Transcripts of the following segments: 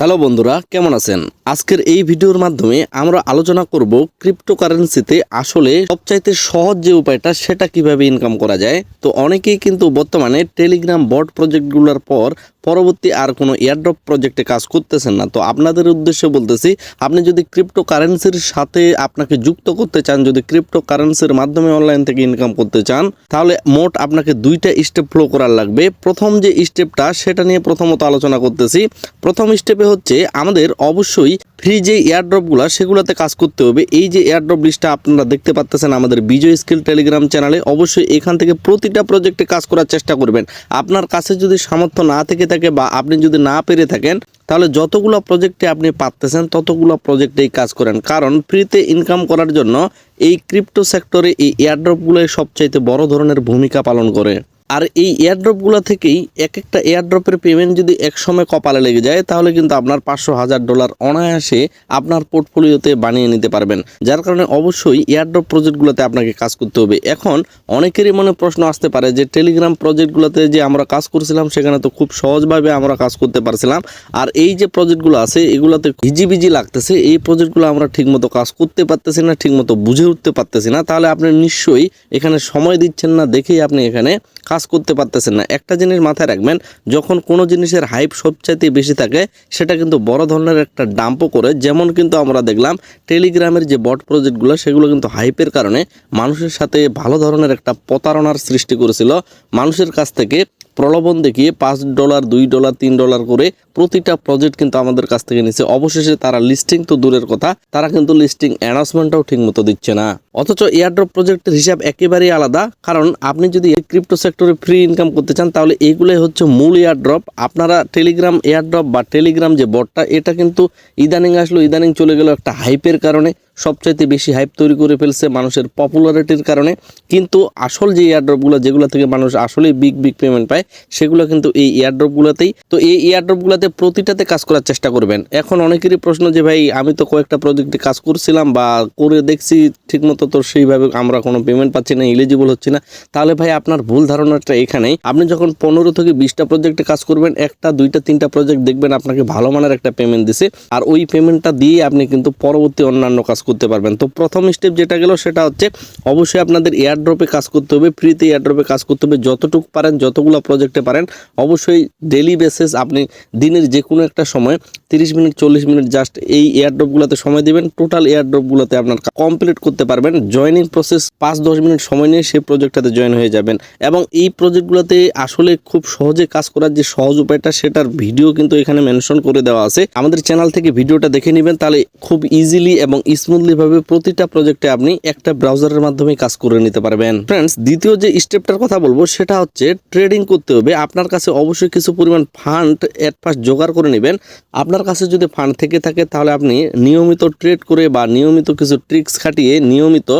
Hello বন্ধুরা, কেমন আছেন? আজকের এই ভিডিওর মাধ্যমে আমরা আলোচনা করব ক্রিপ্টোকারেন্সিতে আসলে সবচাইতে সহজ যে উপায়টা, সেটা কীভাবে ইনকাম করা যায়। তো অনেকেই কিন্তু বর্তমানে টেলিগ্রাম বট প্রজেক্টগুলোর পর পরবর্তী আর কোনো এয়ারড্রপ প্রজেক্টে কাজ করতেছেন না। তো আপনাদের উদ্দেশ্যে বলতেছি, আপনি যদি ক্রিপ্টো কারেন্সির সাথে আপনাকে যুক্ত করতে চান, যদি ক্রিপ্টো কারেন্সির মাধ্যমে অনলাইন থেকে ইনকাম করতে চান, তাহলে মোট আপনাকে দুইটা স্টেপ ফ্লো করার লাগবে। প্রথম যে স্টেপটা সেটা নিয়ে প্রথমত আলোচনা করতেছি। প্রথম স্টেপে হচ্ছে, আমাদের অবশ্যই ফ্রি যে এয়ারড্রপগুলো সেগুলোতে কাজ করতে হবে। এই যে এয়ারড্রপ লিস্টটা আপনারা দেখতে পাচ্ছেন আমাদের বিজয় স্কিল টেলিগ্রাম চ্যানেলে, অবশ্যই এখান থেকে প্রতিটা প্রজেক্টে কাজ করার চেষ্টা করবেন। আপনার কাছে যদি সামর্থ্য না থাকে বা আপনি যদি না পেরে থাকেন, তাহলে যতগুলো প্রজেক্টে আপনি পাচ্তেছেন ততগুলো প্রজেক্টেই কাজ করেন। কারণ ফ্রিতে ইনকাম করার জন্য এই ক্রিপ্টো সেক্টরে এই এয়ারড্রপগুলোই সবচাইতে বড় ধরনের ভূমিকা পালন করে। আর এই এয়ারড্রপগুলো থেকেই এক একটা এয়ারড্রপের পেমেন্ট যদি এক সময় কপালে লেগে যায়, তাহলে কিন্তু আপনার পাঁচশো হাজার ডলার অনায়াসে আপনার পোর্টফোলিওতে বানিয়ে নিতে পারবেন। যার কারণে অবশ্যই এয়ারড্রপ প্রজেক্টগুলোতে আপনাকে কাজ করতে হবে। এখন অনেকেরই মনে প্রশ্ন আসতে পারে যে টেলিগ্রাম প্রজেক্টগুলোতে যে আমরা কাজ করছিলাম, সেখানে তো খুব সহজভাবে আমরা কাজ করতে পারছিলাম। আর এই যে প্রজেক্টগুলো আছে, এগুলোতে হিজিবিজি লাগতেছে। এই প্রজেক্টগুলো আমরা ঠিকমতো কাজ করতে পারতেছি না, ঠিকমতো বুঝে উঠতে পারতেছি না। তাহলে আপনি নিশ্চয়ই এখানে সময় দিচ্ছেন না, দেখেই আপনি এখানে কাজ করতে পারতেছেন না। একটা জিনিস মাথায় রাখবেন, যখন কোনো জিনিসের হাইপ সবচাইতে বেশি থাকে, সেটা কিন্তু বড় ধরনের একটা ডাম্পও করে, যেমন কিন্তু আমরা দেখলাম টেলিগ্রামের যে বট প্রজেক্টগুলো সেগুলো কিন্তু হাইপের কারণে মানুষের সাথে ভালো ধরনের একটা প্রতারণার সৃষ্টি করেছিল। মানুষের কাছ থেকে প্রলোভন দেখিয়ে পাঁচ ডলার, দুই ডলার, তিন ডলার করে প্রতিটা প্রজেক্ট কিন্তু আমাদের কাছ থেকে নিচ্ছে অবশেষে তারা লিস্টিং তো দূরের কথা, তারা কিন্তু লিস্টিং অ্যানাউন্সমেন্টটাও ঠিক মতো দিচ্ছে না। অথচ এয়ারড্রপ প্রজেক্টের হিসাব একেবারেই আলাদা, কারণ আপনি যদি ক্রিপ্টো সেক্টরে ফ্রি ইনকাম করতে চান, তাহলে এইগুলোই হচ্ছে মূল এয়ারড্রপ আপনারা টেলিগ্রাম এয়ারড্রপ বা টেলিগ্রাম যে বটটা এটা কিন্তু ইদানিং আসলো, ইদানিং চলে গেল একটা হাইপের কারণে। সবচাইতে বেশি হাইপ তৈরি করে ফেলছে মানুষের পপুলারিটির কারণে। কিন্তু আসল যে এয়ারড্রপগুলো যেগুলো থেকে মানুষ আসলে বিগ বিগ পেমেন্ট পায়, সেগুলো কিন্তু এই এয়ারড্রপগুলোতেই তো এই এয়ারড্রপগুলোতে প্রতিটাতে কাজ করার চেষ্টা করবেন। এখন অনেকেরই প্রশ্ন যে, ভাই, আমি তো কয়েকটা প্রজেক্টে কাজ করছিলাম বা করে দেখছি, ঠিকমতো তো সেইভাবে আমরা কোনো পেমেন্ট পাচ্ছি না এলিজিবল হচ্ছে না। তাহলে ভাই, আপনার ভুল ধারণাটা এখানেই। আপনি যখন পনেরো থেকে বিশটা প্রজেক্টে কাজ করবেন, একটা, দুইটা, তিনটা প্রজেক্ট দেখবেন আপনাকে ভালো মানের একটা পেমেন্ট দিছে। আর ওই পেমেন্টটা দিয়ে আপনি কিন্তু পরবর্তী অন্যান্য কাজ করতে পারবেন। তো প্রথম স্টেপ যেটা গেল সেটা হচ্ছে, অবশ্যই আপনাদের এয়ারড্রপে কাজ করতে হবে ফ্রিতে এয়ারড্রপে কাজ করতে হবে, যতটুকু পারেন, যতগুলো প্রজেক্টে পারেন, অবশ্যই ডেলি বেসিস আপনি দিনের যে কোনো একটা সময়, তিরিশ মিনিট, চল্লিশ মিনিট জাস্ট এই এয়ারড্রপগুলোতে সময় দিবেন টোটাল এয়ারড্রপগুলোতে আপনার কমপ্লিট করতে পারবেন জয়নিং প্রসেস পাঁচ, দশ মিনিট সময় নিয়ে সেই প্রজেক্টটাতে জয়েন হয়ে যাবেন। এবং এই প্রজেক্টগুলোতে আসলে খুব সহজে কাজ করার যে সহজ উপায়টা, সেটার ভিডিও কিন্তু এখানে মেনশন করে দেওয়া আছে। আমাদের চ্যানেল থেকে ভিডিওটা দেখে নেবেন, তাহলে খুব ইজিলি এবং স্মুথলি ভাবে প্রতিটা প্রজেক্টে আপনি একটা ব্রাউজারের মাধ্যমে কাজ করে নিতে পারবেন। ফ্রেন্ডস দ্বিতীয় যে স্টেপটার কথা বলব, সেটা হচ্ছে ট্রেডিং করতে হবে। আপনার কাছে অবশ্যই কিছু পরিমাণ ফান্ড ফার্স্ট জোগাড় করে নেবেন। আপনার কাছে যদি ফান্ড থেকে থাকে, তাহলে আপনি নিয়মিত ট্রেড করে বা নিয়মিত কিছু ট্রিক্স খাটিয়ে নিয়মিত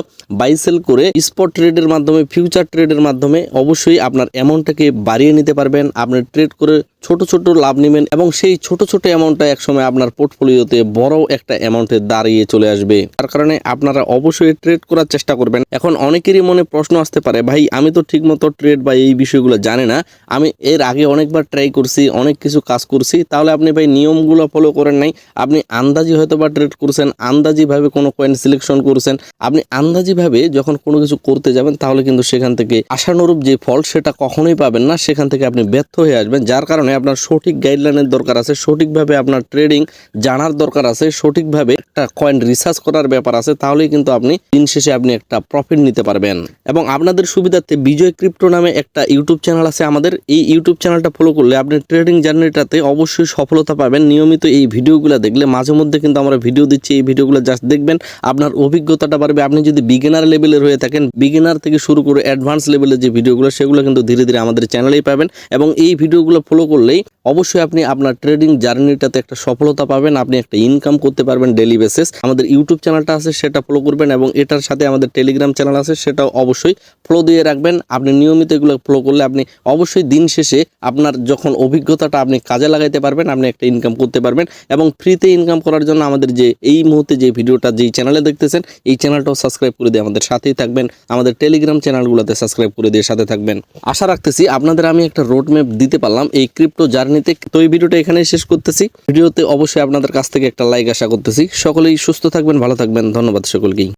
বাইসেল করে স্পট ট্রেডের মাধ্যমে ফিউচার ট্রেডের মাধ্যমে অবশ্যই আপনার অ্যামাউন্টটাকে বাড়িয়ে নিতে পারবেন। আপনি ট্রেড করে ছোট ছোট লাভ নেবেন এবং সেই ছোট ছোট অ্যামাউন্টটা একসময় আপনার পোর্টফোলিওতে বড় একটা অ্যামাউন্টে দাঁড়িয়ে চলে আসবে। তার কারণে আপনারা অবশ্যই ট্রেড করার চেষ্টা করবেন। এখন অনেকেরই মনে প্রশ্ন আসতে পারে, ভাই, আমি তো ঠিকমতো ট্রেড বা এই বিষয়গুলো জানি না। আমি এর আগে অনেকবার ট্রাই করছি, অনেক কিছু কাজ করছি। তাহলে আপনি ভাই নিয়মগুলো ফলো করেন নাই। আপনি আন্দাজি হয়তো বা ট্রেড করছেন, আন্দাজিভাবে কোনো কয়েন সিলেকশন করছেন। আপনি আন্দাজিভাবে যখন কোনো কিছু করতে যাবেন, তাহলে কিন্তু সেখান থেকে আশানুরূপ যে ফল, সেটা কখনোই পাবেন না। সেখান থেকে আপনি ব্যর্থ হয়ে আসবেন। যার কারণে আপনার সঠিক গাইডলাইনের দরকার আছে, সঠিকভাবে আপনার ট্রেডিং জানার দরকার আছে, সঠিকভাবে একটা কয়েন রিসার্চ করার ব্যাপার আছে, তাহলেই কিন্তু আপনি দিন শেষে আপনি একটা প্রফিট নিতে পারবেন। এবং আপনাদের সুবিধার্থে বিজয় ক্রিপ্টো নামে একটা ইউটিউব চ্যানেল আছে আমাদের, এই ইউটিউব চ্যানেলটা ফলো করলে আপনি ট্রেডিং জার্নিটাতে অবশ্যই সফলতা পাবেন। নিয়মিত এই ভিডিওগুলো দেখলে মাঝে মধ্যে কিন্তু আমরা ভিডিও দিচ্ছি, এই ভিডিওগুলো জাস্ট দেখবেন, আপনার অভিজ্ঞতাটা বাড়বে। আপনি যদি বিগিনার লেভেলের হয়ে থাকেন বিগিনার থেকে শুরু করে অ্যাডভান্স লেভেলের যে ভিডিওগুলো, সেগুলো কিন্তু ধীরে ধীরে আমাদের চ্যানেলেই পাবেন। এবং এই ভিডিওগুলো ফলো করলেই অবশ্যই আপনি আপনার ট্রেডিং জার্নিটাতে একটা সফলতা পাবেন, আপনি একটা ইনকাম করতে পারবেন ডেলি বেসিস আমাদের ইউটিউব চ্যানেলটা আছে, সেটা ফলো করবেন এবং এটার সাথে আমাদের টেলিগ্রাম চ্যানেল আছে, সেটাও অবশ্যই ফলো দিয়ে রাখবেন। আপনি নিয়মিত এগুলো ফলো করলে আপনি অবশ্যই দিন শেষে আপনার যখন অভিজ্ঞতাটা আপনি কাজে লাগাইতে পারবেন, আপনি একটা ইনকাম করতে পারবেন এবং ফ্রিতে ইনকাম করার জন্য আমাদের যে, এই মুহূর্তে যে ভিডিওটা যেই চ্যানেলে দেখতেছেন, এই চ্যানেলটাও সাবস্ক্রাইব করে দিয়ে আমাদের সাথেই থাকবেন। আমাদের টেলিগ্রাম চ্যানেলগুলোতে সাবস্ক্রাইব করে দিয়ে সাথে থাকবেন। আশা রাখতেছি আপনাদের আমি একটা রোড ম্যাপ দিতে পারলাম, এই ক্রিপ্টো জার্নিতে তো এই ভিডিওটা এখানেই শেষ করতেছি। ভিডিওতে অবশ্যই আপনাদের কাছ থেকে একটা লাইক আশা করতেছি। সকলেই সুস্থ থাকবেন, ভালো থাকবেন। ধন্যবাদ সকলকেই।